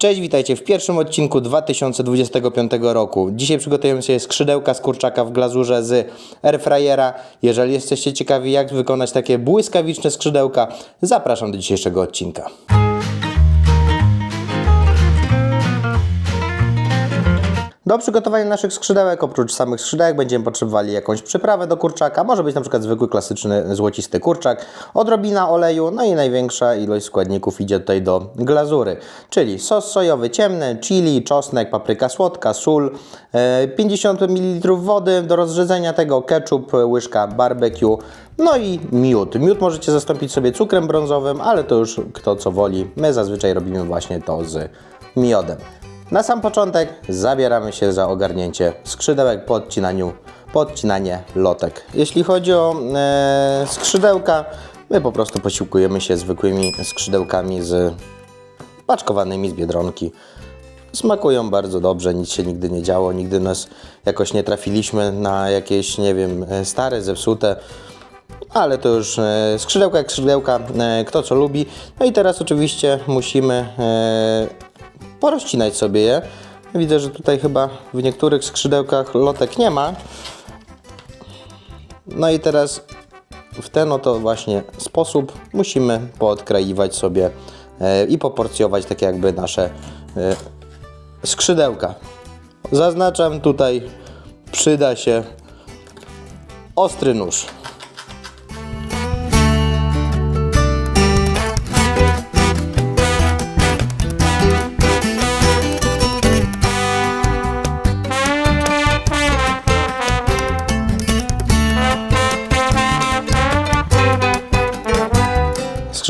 Cześć, witajcie w pierwszym odcinku 2025 roku. Dzisiaj przygotujemy sobie skrzydełka z kurczaka w glazurze z airfryera. Jeżeli jesteście ciekawi jak wykonać takie błyskawiczne skrzydełka, zapraszam do dzisiejszego odcinka. Do przygotowania naszych skrzydełek, oprócz samych skrzydełek, będziemy potrzebowali jakąś przyprawę do kurczaka. Może być na przykład zwykły, klasyczny, złocisty kurczak, odrobina oleju, no i największa ilość składników idzie tutaj do glazury. Czyli sos sojowy ciemny, chili, czosnek, papryka słodka, sól, e, 50 ml wody do rozrzedzenia tego, ketchup, łyżka barbecue, no i miód. Miód możecie zastąpić sobie cukrem brązowym, ale to już kto co woli. My zazwyczaj robimy właśnie to z miodem. Na sam początek zabieramy się za ogarnięcie skrzydełek po odcinaniu, po odcinanie lotek. Jeśli chodzi o e, skrzydełka, my po prostu posiłkujemy się zwykłymi skrzydełkami z paczkowanymi z Biedronki. Smakują bardzo dobrze, nic się nigdy nie działo, nigdy nas jakoś nie trafiliśmy na jakieś, nie wiem, e, stare, zepsute. Ale to już e, skrzydełka jak skrzydełka, e, kto co lubi. No i teraz oczywiście musimy porozcinać sobie je. Widzę, że tutaj chyba w niektórych skrzydełkach lotek nie ma. No i teraz w ten oto właśnie sposób musimy poodkraiwać sobie e, i poporcjować tak jakby nasze e, skrzydełka. Zaznaczam tutaj przyda się ostry nóż.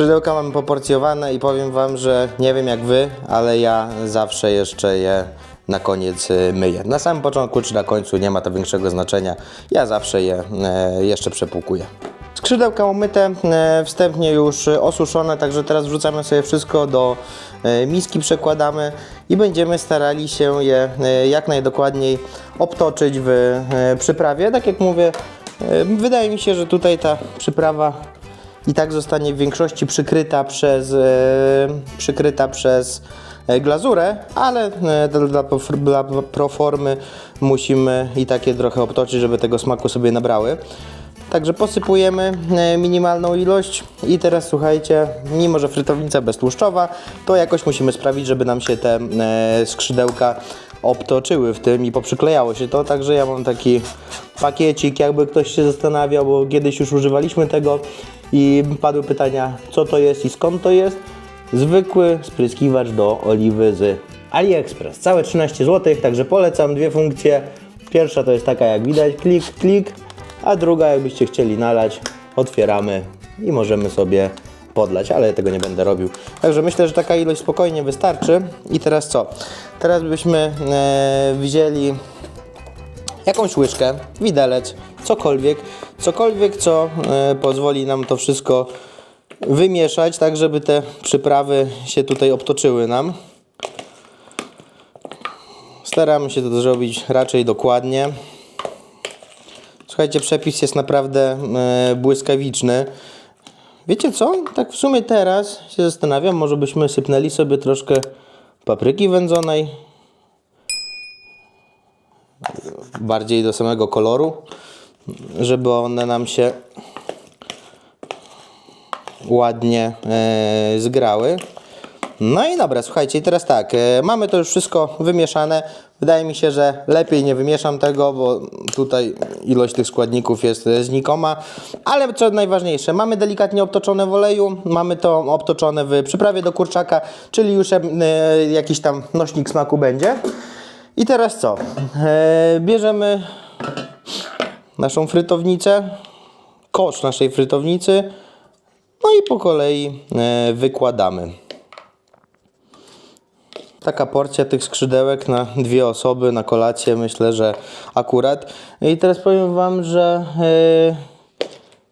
Skrzydełka mamy poporcjowane i powiem Wam, że nie wiem jak Wy, ale ja zawsze jeszcze je na koniec y, myję. Na samym początku czy na końcu nie ma to większego znaczenia. Ja zawsze je e, jeszcze przepłukuję. Skrzydełka umyte, e, wstępnie już osuszone, także teraz wrzucamy sobie wszystko do e, miski, przekładamy i będziemy starali się je jak najdokładniej obtoczyć w przyprawie. Tak jak mówię, wydaje mi się, że tutaj ta przyprawa i tak zostanie w większości przykryta przez, e, przykryta przez e, glazurę, ale e, dla, dla, proformy musimy i takie trochę obtoczyć, żeby tego smaku sobie nabrały. Także posypujemy minimalną ilość. I teraz słuchajcie, mimo że frytownica beztłuszczowa, to jakoś musimy sprawić, żeby nam się te skrzydełka obtoczyły w tym i poprzyklejało się to, także ja mam taki pakiecik, jakby ktoś się zastanawiał, bo kiedyś już używaliśmy tego i padły pytania, co to jest i skąd to jest. Zwykły spryskiwacz do oliwy z AliExpress. Całe 13 zł, także polecam dwie funkcje. Pierwsza to jest taka jak widać, klik, klik, a druga jakbyście chcieli nalać, otwieramy i możemy sobie podlać, ale ja tego nie będę robił. Także myślę, że taka ilość spokojnie wystarczy. I teraz co? Teraz byśmy e, jakąś łyżkę, widelec, cokolwiek, cokolwiek, co e, pozwoli nam to wszystko wymieszać, tak żeby te przyprawy się tutaj obtoczyły nam. Staramy się to zrobić raczej dokładnie. Słuchajcie, przepis jest naprawdę e, błyskawiczny. Wiecie co? Tak w sumie teraz się zastanawiam, może byśmy sypnęli sobie troszkę papryki wędzonej. Bardziej do samego koloru, żeby one nam się ładnie e, zgrały. No i dobra, słuchajcie, teraz tak, e, mamy to już wszystko wymieszane. Wydaje mi się, że lepiej nie wymieszam tego, bo tutaj ilość tych składników jest e, znikoma. Ale co najważniejsze, mamy delikatnie obtoczone w oleju, mamy to obtoczone w przyprawie do kurczaka, czyli już e, jakiś tam nośnik smaku będzie. I teraz co? E, bierzemy naszą frytownicę, kosz naszej frytownicy, no i po kolei e, wykładamy. Taka porcja tych skrzydełek na dwie osoby, na kolację, myślę, że akurat. I teraz powiem Wam, że e,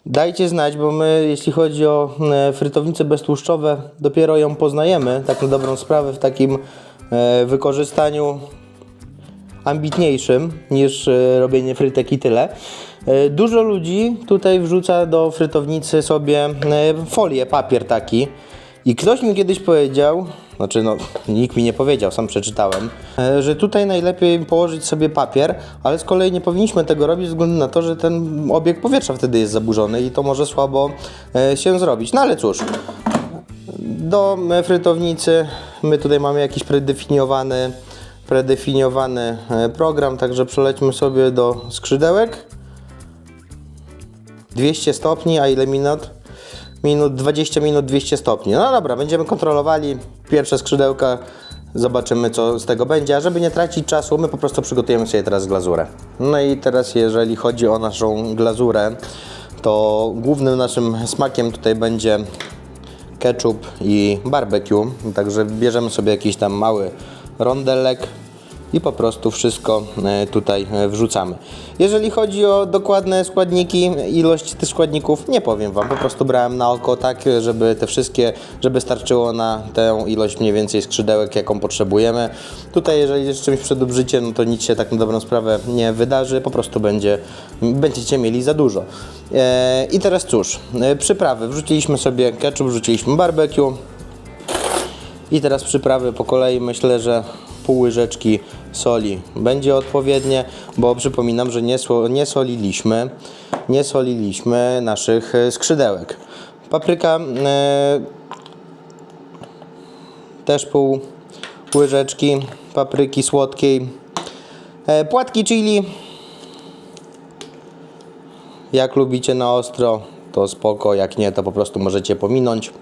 dajcie znać, bo my, jeśli chodzi o frytownice beztłuszczowe, dopiero ją poznajemy, tak na dobrą sprawę, w takim wykorzystaniu ambitniejszym niż e, robienie frytek i tyle. E, Dużo ludzi tutaj wrzuca do frytownicy sobie e, folię, papier taki. I ktoś mi kiedyś powiedział, znaczy no, nikt mi nie powiedział, sam przeczytałem, że tutaj najlepiej położyć sobie papier, ale z kolei nie powinniśmy tego robić ze względu na to, że ten obieg powietrza wtedy jest zaburzony i to może słabo się zrobić. No ale cóż, do frytownicy my tutaj mamy jakiś predefiniowany, predefiniowany e, program, także przelećmy sobie do skrzydełek. 200 stopni, a ile minut? Minut 20 minut 200 stopni. No dobra, będziemy kontrolowali pierwsze skrzydełka. Zobaczymy, co z tego będzie. A żeby nie tracić czasu, my po prostu przygotujemy sobie teraz glazurę. No i teraz, jeżeli chodzi o naszą glazurę, to głównym naszym smakiem tutaj będzie ketchup i barbecue. Także bierzemy sobie jakiś tam mały rondelek i po prostu wszystko e, tutaj e, wrzucamy. Jeżeli chodzi o dokładne składniki, ilość tych składników, nie powiem Wam, po prostu brałem na oko tak, żeby te wszystkie, żeby starczyło na tę ilość mniej więcej skrzydełek, jaką potrzebujemy. Tutaj jeżeli jest czymś przedobrzycie, no to nic się tak na dobrą sprawę nie wydarzy, po prostu będzie, będziecie mieli za dużo. E, I teraz cóż, przyprawy. Wrzuciliśmy sobie ketchup, wrzuciliśmy barbecue, i teraz przyprawy po kolei myślę, że pół łyżeczki soli będzie odpowiednie, bo przypominam, że nie, nie soliliśmy, nie soliliśmy naszych e, skrzydełek. Papryka e, też pół łyżeczki papryki słodkiej. E, płatki chili. Jak lubicie na ostro, to spoko, jak nie, to po prostu możecie pominąć.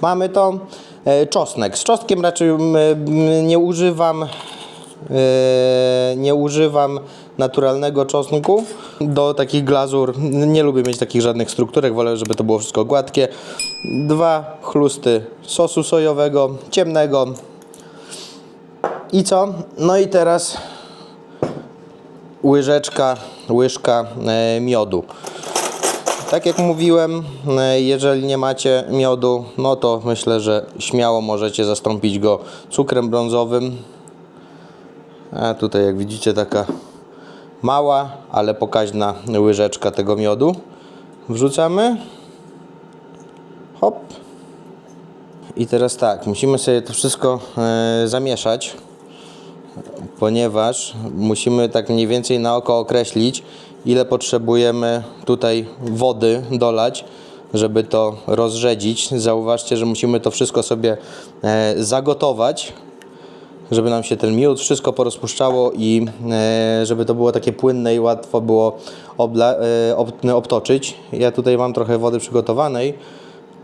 Mamy to. E, czosnek. Z czosnkiem raczej mm, mm, nie używam. e, Nie używam naturalnego czosnku do takich glazur. Nie lubię mieć takich żadnych strukturek, wolę, żeby to było wszystko gładkie. Dwa chlusty sosu sojowego, ciemnego. I co? No i teraz łyżeczka, łyżka e, miodu. Tak jak mówiłem, e, jeżeli nie macie miodu, no to myślę, że śmiało możecie zastąpić go cukrem brązowym. A tutaj jak widzicie taka mała, ale pokaźna łyżeczka tego miodu. Wrzucamy. Hop. I teraz tak, musimy sobie to wszystko e, zamieszać ponieważ musimy tak mniej więcej na oko określić, ile potrzebujemy tutaj wody dolać, żeby to rozrzedzić. Zauważcie, że musimy to wszystko sobie e, zagotować, żeby nam się ten miód wszystko porozpuszczało i e, żeby to było takie płynne i łatwo było e, ob, obtoczyć. Ja tutaj mam trochę wody przygotowanej,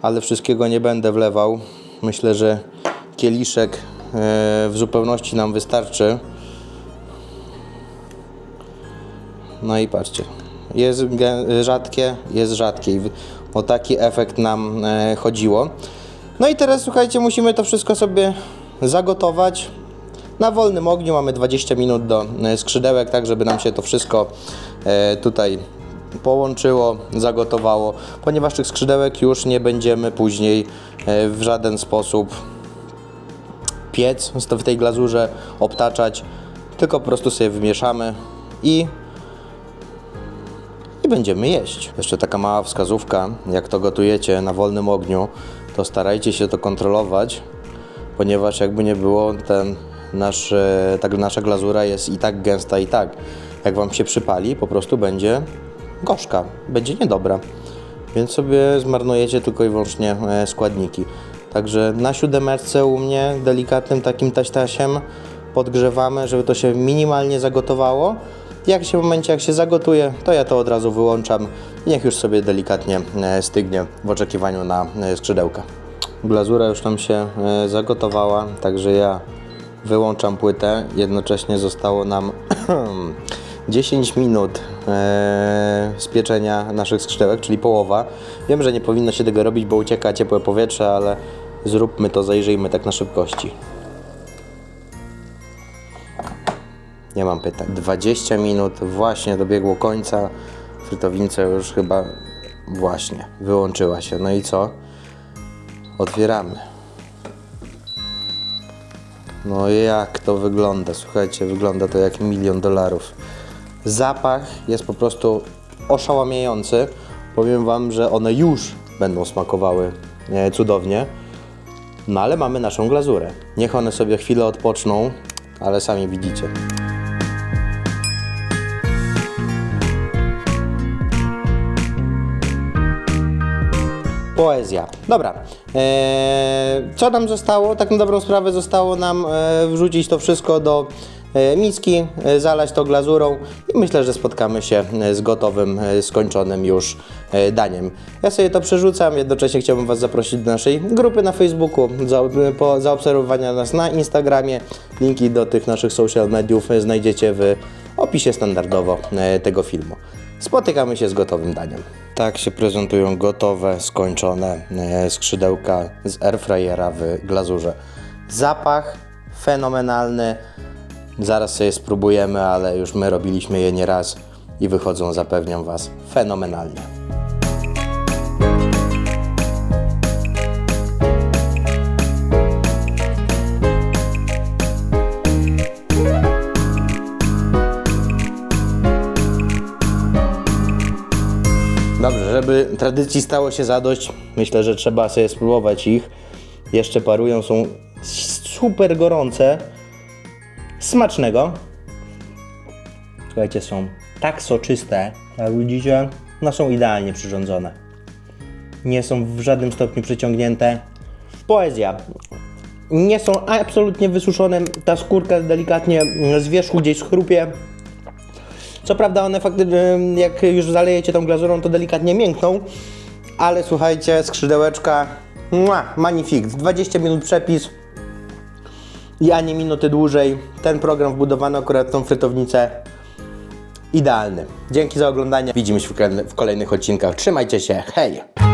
ale wszystkiego nie będę wlewał. Myślę, że kieliszek w zupełności nam wystarczy. No i patrzcie, jest rzadkie, jest rzadkie. I O taki efekt nam e, chodziło. No i teraz słuchajcie, musimy to wszystko sobie zagotować. Na wolnym ogniu mamy 20 minut do e, skrzydełek, tak żeby nam się to wszystko e, tutaj połączyło, zagotowało, ponieważ tych skrzydełek już nie będziemy później w żaden sposób piec w tej glazurze, obtaczać, tylko po prostu sobie wymieszamy i i będziemy jeść. Jeszcze taka mała wskazówka, jak to gotujecie na wolnym ogniu, to starajcie się to kontrolować, ponieważ jakby nie było, ten nasz, e, ta nasza glazura jest i tak gęsta i tak. Jak Wam się przypali, po prostu będzie gorzka, będzie niedobra. Więc sobie zmarnujecie tylko i wyłącznie e, składniki. Także na siódemeczce u mnie delikatnym takim taśtasiem podgrzewamy, żeby to się minimalnie zagotowało. Jak się w momencie jak się zagotuje, to ja to od razu wyłączam niech już sobie delikatnie e, stygnie w oczekiwaniu na e, skrzydełka. Glazura już nam się e, zagotowała, także ja wyłączam płytę. Jednocześnie zostało nam 10 minut e, z pieczenia naszych skrzydełek, czyli połowa. Wiem, że nie powinno się tego robić, bo ucieka ciepłe powietrze, ale zróbmy to, zajrzyjmy tak na szybkości. Nie mam pytań. 20 minut właśnie dobiegło końca. Frytownica już chyba właśnie wyłączyła się. No i co? Otwieramy. No jak to wygląda? Słuchajcie, wygląda to jak milion dolarów. Zapach jest po prostu oszałamiający. Powiem Wam, że one już będą smakowały cudownie. No ale mamy naszą glazurę. Niech one sobie chwilę odpoczną, ale sami widzicie. Poezja. Dobra. Eee, co nam zostało? Tak na dobrą sprawę zostało nam e, wrzucić to wszystko do e, miski, e, zalać to glazurą i myślę, że spotkamy się e, z gotowym, e, skończonym już e, daniem. Ja sobie to przerzucam, jednocześnie chciałbym Was zaprosić do naszej grupy na Facebooku, za, po zaobserwowania nas na Instagramie. Linki do tych naszych social mediów e, znajdziecie w opisie standardowo e, tego filmu. Spotykamy się z gotowym daniem. Tak się prezentują gotowe, skończone e, skrzydełka z airfryera w glazurze. Zapach fenomenalny. Zaraz sobie spróbujemy, ale już my robiliśmy je nieraz i wychodzą, zapewniam Was, fenomenalnie. Żeby tradycji stało się zadość, myślę, że trzeba sobie spróbować ich. Jeszcze parują, są super gorące. Smacznego. Słuchajcie, są tak soczyste, jak widzicie, no są idealnie przyrządzone. Nie są w żadnym stopniu przyciągnięte. Poezja. Nie są absolutnie wysuszone, ta skórka delikatnie z wierzchu gdzieś schrupie. Co prawda one faktycznie, jak już zalejecie tą glazurą, to delikatnie miękną, ale słuchajcie, skrzydełeczka, mua, magnifik, 20 minut przepis i ani minuty dłużej. Ten program wbudowany akurat w tą frytownicę, idealny. Dzięki za oglądanie, widzimy się w kolejny- w kolejnych odcinkach. Trzymajcie się, hej!